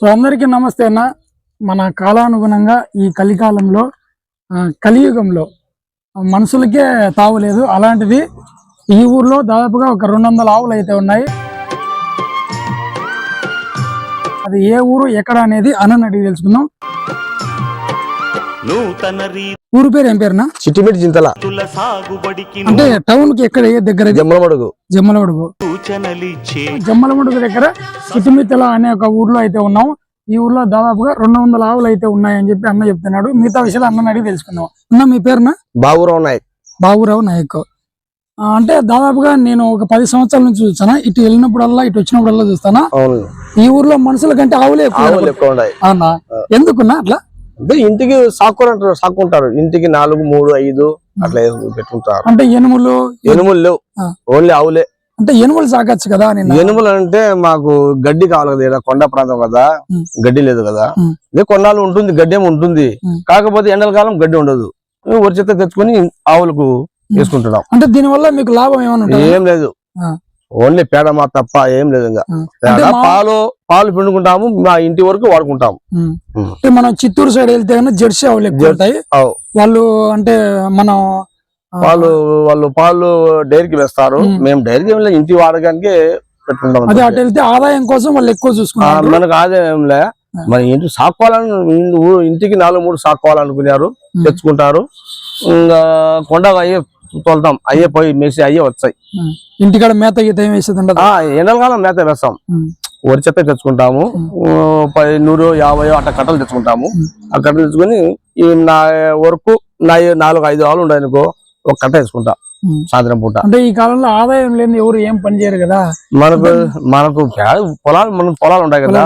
So అందరికీ నమస్తే అన్న. మన కాలానుగుణంగా ఈ కలికాలంలో కలియుగంలో మనుషులకే తావులేదు అలాంటిది ఈ ఊర్లో దాదాపుగా ఒక రెండు వందల ఆవులు అయితే ఉన్నాయి. అది ఏ ఊరు ఎక్కడ అనేది అన్నని అడిగి తెలుసుకుందాం. నూతన ఊరు పేరు ఏం పేరునా? చిట్టిమిటి చింతల అంటే టౌన్కి ఎక్కడ ఏ దగ్గర? జమ్మలమడుగు. జమ్మలమడుగు. జమ్మలమడుగు దగ్గర చిటిమిత్తల అనే ఒక ఊర్లో అయితే ఉన్నాం. ఈ ఊర్లో దాదాపుగా రెండు వందల ఆవులు అయితే ఉన్నాయని చెప్పి అన్న చెప్తున్నాడు. మిగతా విషయాలు అన్నని అడిగి తెలుసుకుందాం. అన్న మీ పేరునా? బాబురావు నాయక్. బాబురావు నాయక్. అంటే దాదాపుగా నేను ఒక పది సంవత్సరాల నుంచి చూస్తానా. ఇటు వెళ్ళినప్పుడల్లా ఇటు వచ్చినప్పుడల్లా చూస్తానా? అవును. ఈ ఊర్లో మనుషుల కంటే ఆవులే ఎక్కువ ఎందుకున్నా అట్లా? అంటే ఇంటికి సాక్కుంటారు సాక్కుంటారు. ఇంటికి నాలుగు మూడు ఐదు అట్లా పెట్టుకుంటారు. అంటే ఎనుములు ఎనుములు లేవు. ఓన్లీ ఆవులే. అంటే ఎనుములు సాగచ్చు కదా ఎనుములు అంటే మాకు గడ్డి కావాలి కదా కొండ ప్రాంతం కదా. గడ్డి లేదు కదా. ఇదే కొన్నాళ్ళు ఉంటుంది గడ్డి ఏమి ఉంటుంది. కాకపోతే ఎండల కాలం గడ్డి ఉండదు. చెత్త తెచ్చుకొని ఆవులకు వేసుకుంటున్నాం. అంటే దీనివల్ల మీకు లాభం ఏమైనా ఏం లేదు. ఓన్లీ పేడ మా తప్ప ఏం లేదు ఇంకా పేడ పాలు పాలు పిండుకుంటాము మా ఇంటి వరకు వాడుకుంటాము. అంటే మనం చిత్తూరు సైడ్ వెళ్తే జెర్సీ ఆవులు ఎక్కువ. వాళ్ళు అంటే మనం పాలు వాళ్ళు పాలు డైరీకి వేస్తారు. మేము డైరీకి ఏం లేదు, ఇంటి వాడకానికి పెట్టుకుంటాం అదే. అటు వెళ్తే ఆదాయం కోసం వాళ్ళు ఎక్కువ చూసుకుంటారు మనకు ఆదాయంలే ఆ. మన ఇంటి సాక్కోవాలని ఇంటికి నాలుగు మూడు సాక్కోవాలనుకున్నారు. తెచ్చుకుంటారు ఇంకా కొండ తోలుతాం. అయ్యే పోయి మేసి అయ్యే వచ్చాయి. ఉమ్. ఇంటికాడ మేత గీత ఏం వేసేది ఉండదు ఆ ఎండలకాలం మేత వేస్తాం. వరి చెత్త తెచ్చుకుంటాము. పది నూరు యాభై అట్లా కట్టలు తెచ్చుకుంటాము. ఆ కట్టలు తెచ్చుకొని ఈ నా వరకు నా నాలుగు ఐదు ఆవులు ఉన్నాయనుకో ఒక కట్ట వేసుకుంటా. సాయంత్రం పూట. అంటే ఈ కాలంలో ఆదాయం లేని ఎవరు ఏం పని చేయరు కదా? మనకు మనకు పేడ పొలాలు మనకు పొలాలు ఉంటాయి కదా.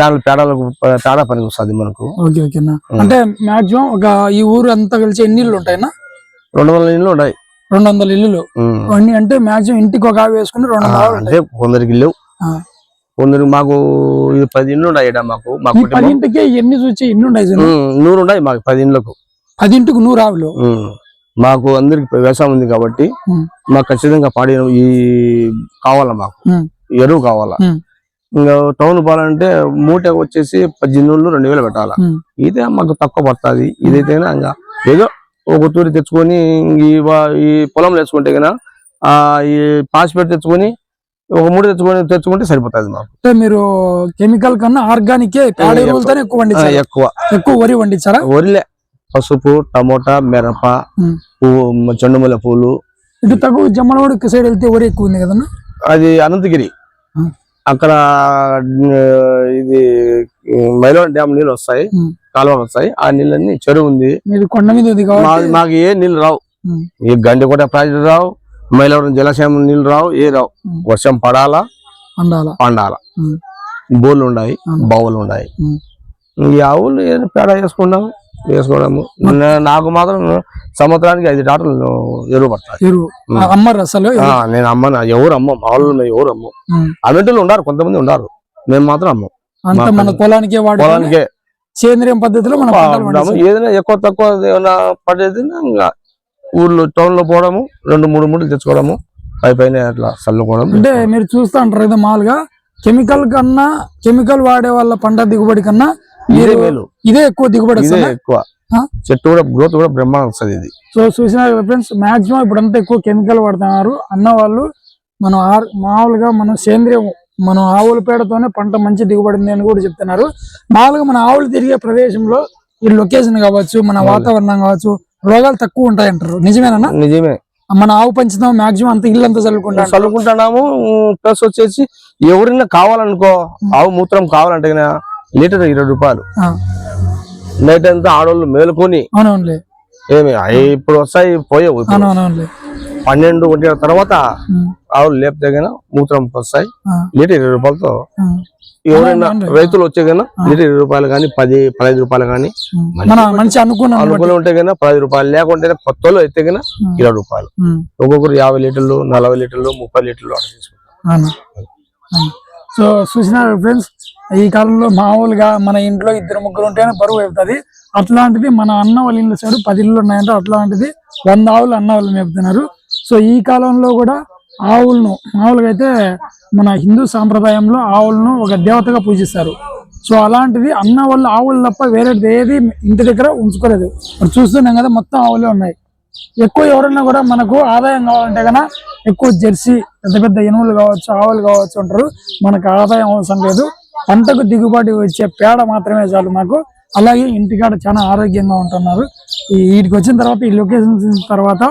దాని పేడలకు పేడ పనికి వస్తుంది మనకు. ఓకే ఓకేనా? ఉం. అంటే మాక్సిమం ఒక ఈ ఊరు అంతా కలిసి ఎన్ని ఇల్లు ఉంటాయినా రెండు వందల ఇళ్ళు ఉన్నాయి రెండు వందల ఇల్లులు. అన్ని అంటే మాక్సిమం ఇంటికి ఒక ఆవు వేసుకుని రెండు వందల కొందరికి ఆ. కొందరికి మాకు ఇది పది ఇండ్లు ఉన్నాయి మాకు మా ఈ కుటుంబం పదింటికి ఎన్ని చూచి ఎన్ని ఉన్నాయి నూరు ఉన్నాయి మాకు పది ఇండ్లకు పదింటికి నూరు ఆవులు. మాకు అందరికి వ్యవసాయం ఉంది కాబట్టి. మాకు ఖచ్చితంగా పాడి ఈ కావాలా మాకు. ఎరువు కావాలా. ఇంకా టౌన్ పోవాలంటే మూట వచ్చేసి పద్దెనిమిది రెండు వేలు పెట్టాలా. ఇదే మాకు తక్కువ పడుతుంది ఇదైతేనా ఇంకా ఏదో ఒక తూరి తెచ్చుకొని ఈ ఈ పొలంలో వేసుకుంటే కన్నా ఆ ఈ పాసిపెట్టి తెచ్చుకొని ఒక మూడు తెచ్చుకొని తెచ్చుకుంటే సరిపోతుంది మాకు. అంటే మీరు కెమికల్ కన్నా ఆర్గానిక్ ఎరువులతోనే ఎక్కువ పండించారు ఎక్కువ. ఎక్కువ వరి పండించారా వరిలే. పసుపు టమోటా మిరప. పువ్వు చెండుమల్ల పూలు. ఇటు తక్కువ జమ్మలవాడు సైడ్ వెళ్తే వరి ఎక్కువ ఉంది కదన్నా? అది అనంతగిరి. అక్కడ ఇది మైలో డ్యామ్ నీళ్ళు వస్తాయి. కాలువలు వస్తాయి ఆ నీళ్ళన్నీ చెరువు ఉంది కొండ మీద మాకు ఏ నీళ్ళు రావు. ఈ గండికోట ప్రాజెక్టు రావు మైలవరం జలాశయం నీళ్ళు రావు ఏ రావు. వర్షం పడాలా పండాల. బోర్లు ఉన్నాయి. బావులు ఉన్నాయి. ఈ ఆవులు పేడ వేసుకున్నాము వేసుకోవడము. నాకు మాత్రం సంవత్సరానికి ఐదు టాటలు ఎరువు పడతాయి. అమ్మరు అసలు నేను అమ్మను ఎవరు అమ్మం మా వాళ్ళు ఎవరు అమ్మం. ఉం. అవింటలు ఉన్నారు కొంతమంది ఉన్నారు. మేము మాత్రం అమ్మం. మన పొలానికే వాడు పొలానికే సేంద్రియం పద్ధతిలో మన. ఏదైనా ఎక్కువ తక్కువ ఏమైనా పడేది ఊర్లో టౌన్లో పోవడము రెండు మూడు మూడు తెచ్చుకోవడము పై పైన అట్లా చల్లుకోవడం. అంటే మీరు చూస్తా ఉంటారు మామూలుగా కెమికల్ కన్నా కెమికల్ వాడే వాళ్ళ పంట దిగుబడి కన్నా ఇదే మేలు. ఇదే ఎక్కువ దిగుబడి ఇదే ఎక్కువ? చెట్టు కూడా గ్రోత్ కూడా బ్రహ్మాండం వస్తుంది ఇది. సో చూసిన ఫ్రెండ్స్ మాక్సిమం ఇప్పుడంతా ఎక్కువ కెమికల్ వాడుతున్నారు. అన్న వాళ్ళు మనం ఆర్- మామూలుగా మనం సేంద్రియం మనం ఆవుల పేడతోనే పంట మంచి దిగుబడింది అని కూడా చెప్తున్నారు. మామూలుగా మన ఆవులు తిరిగే ప్రదేశంలో ఈ లొకేషన్ కావచ్చు మన వాతావరణం కావచ్చు రోగాలు తక్కువ ఉంటాయి అంటారు నిజమేనా? నిజమే. మన ఆవు పంచుతాం మాక్సిమం అంత ఇల్లంతా చల్లుకుంటాం. చల్లుకుంటున్నాము ప్లస్ వచ్చేసి ఎవరైనా కావాలనుకో ఆవు మూత్రం కావాలంటే లీటర్ ఇరవై రూపాయలు. నైట్ అంతా ఆడవాళ్ళు మేలుకొని ఏమి ఇప్పుడు వస్తాయి పోయేవు పన్నెండు ఒంటి తర్వాత ఆవులు లేపితే గన మూత్రం వస్తాయి. లీటర్ ఇరవై రూపాయలతో ఎవరైనా. రైతులు వచ్చే కన్నా లీటర్ ఇరవై రూపాయలు కానీ పది పదహైదు రూపాయలు కానీ మంచి అనుకున్నాం అనుకూలం ఉంటే. కన్నా పది రూపాయలు లేకుంటే కొత్త వాళ్ళు అయితే కన్నా ఇరవై రూపాయలు. ఒక్కొక్కరు యాభై లీటర్లు నలభై లీటర్లు ముప్పై లీటర్లు అట్లా తీసుకుంటారు సో చూసిన ఫ్రెండ్స్? ఈ కాలంలో మామూలుగా మన ఇంట్లో ఇద్దరు ముగ్గురు ఉంటేనే బరువు అవుతుంది అట్లాంటిది మన అన్న వాళ్ళ ఇంట్లో సైడ్ పది ఇళ్ళు ఉన్నాయంటే. అట్లాంటిది వంద ఆవులు అన్న వాళ్ళు మేపుతున్నారు. సో ఈ కాలంలో కూడా ఆవులను మామూలుగా అయితే మన హిందూ సాంప్రదాయంలో ఆవులను ఒక దేవతగా పూజిస్తారు. సో అలాంటిది అన్న వాళ్ళు ఆవులు తప్ప వేరేది ఏది ఇంటి దగ్గర ఉంచుకోలేదు. మరి చూస్తున్నాం కదా మొత్తం ఆవులే ఉన్నాయి. ఎక్కువ ఎవరన్నా కూడా మనకు ఆదాయం కావాలంటే కన్నా ఎక్కువ జెర్సీ పెద్ద పెద్ద ఇనుములు కావచ్చు ఆవులు కావచ్చు అంటారు. మనకు ఆదాయం అవసరం లేదు. పంటకు దిగుబడి వచ్చే పేడ మాత్రమే చాలు మాకు. అలాగే ఇంటికాడ చాలా ఆరోగ్యంగా ఉంటున్నారు. ఈ వీటికి వచ్చిన తర్వాత ఈ లొకేషన్ తర్వాత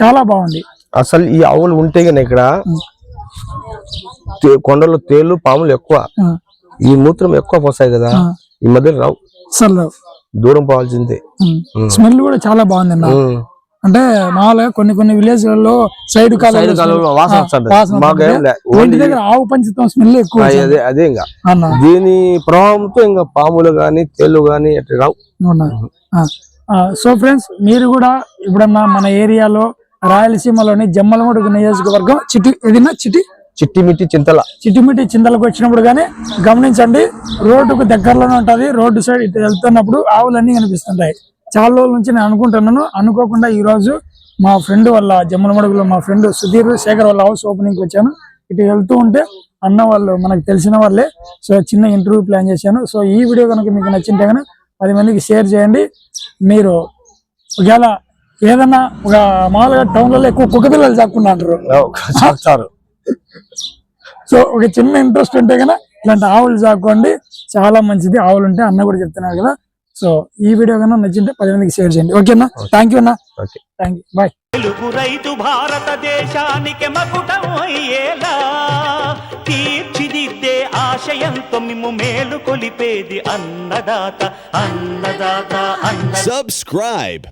చాలా బాగుంది. అసలు ఈ ఆవులు ఉంటే గన ఇక్కడ కొండల్లో తేళ్ళు పాములు ఎక్కువ. ఈ మూత్రం ఎక్కువ పోసాయి కదా. ఈ మధ్య రావు. అసలు దూరం పోవాల్సిందే. స్మెల్ కూడా చాలా బాగుంది. అంటే మామూలుగా కొన్ని కొన్ని విలేజ్లలో సైడ్ సైడ్ దగ్గర ఆవు పంచుతాం స్మెల్ ఎక్కువ అదే ఇంకా. దీని ప్రభావంతో ఇంకా పాములు గాని తేళ్ళు గాని అట్లా రావు. సో ఫ్రెండ్స్ మీరు కూడా ఇప్పుడన్నా మన ఏరియాలో రాయలసీమలోని జమ్మలమడుగు నియోజకవర్గం చిటి ఏదైనా చిటి? చిట్టి మిట్టి చింతల. చిటిమిటి చింతలకు వచ్చినప్పుడు కానీ గమనించండి రోడ్డుకు దగ్గరలోనే ఉంటది. రోడ్డు సైడ్ ఇటు వెళ్తున్నప్పుడు ఆవులన్నీ కనిపిస్తుంటాయి. చాలా రోజుల నుంచి నేను అనుకుంటున్నాను. అనుకోకుండా ఈ రోజు మా ఫ్రెండ్ వాళ్ళ జమ్మలమడుగులో మా ఫ్రెండ్ సుధీర్ శేఖర్ వాళ్ళ హౌస్ ఓపెనింగ్ వచ్చాను. ఇటు వెళ్తూ ఉంటే అన్న వాళ్ళు మనకు తెలిసిన వాళ్ళే. సో చిన్న ఇంటర్వ్యూ ప్లాన్ చేశాను. సో ఈ వీడియో కనుక మీకు నచ్చింటే కనుక పది మందికి షేర్ చేయండి. మీరు ఒకవేళ ఏదన్నా ఒక మామూలుగా టౌన్లలో ఎక్కువ కుక్క పిల్లలు చాక్కున్నారు చాకుతారు. సో ఒక చిన్న ఇంట్రెస్ట్ ఉంటే కనుక ఇలాంటి ఆవులు చాకోండి చాలా మంచిది. ఆవులు ఉంటే అన్న కూడా చెప్తున్నారు కదా. సో ఈ వీడియో కన్నా నచ్చింటే పది మందికి షేర్ చేయండి. ఓకేనా థ్యాంక్ యూ అన్న? Okay thank you bye Telugu రైతు భారతదేశానికి మకుటం అయ్యేలా తీర్చిదిద్దే ఆశయంతో మిమ్ము మేలు కొలిపేది అన్నదాత అన్నదాత అన్న Subscribe.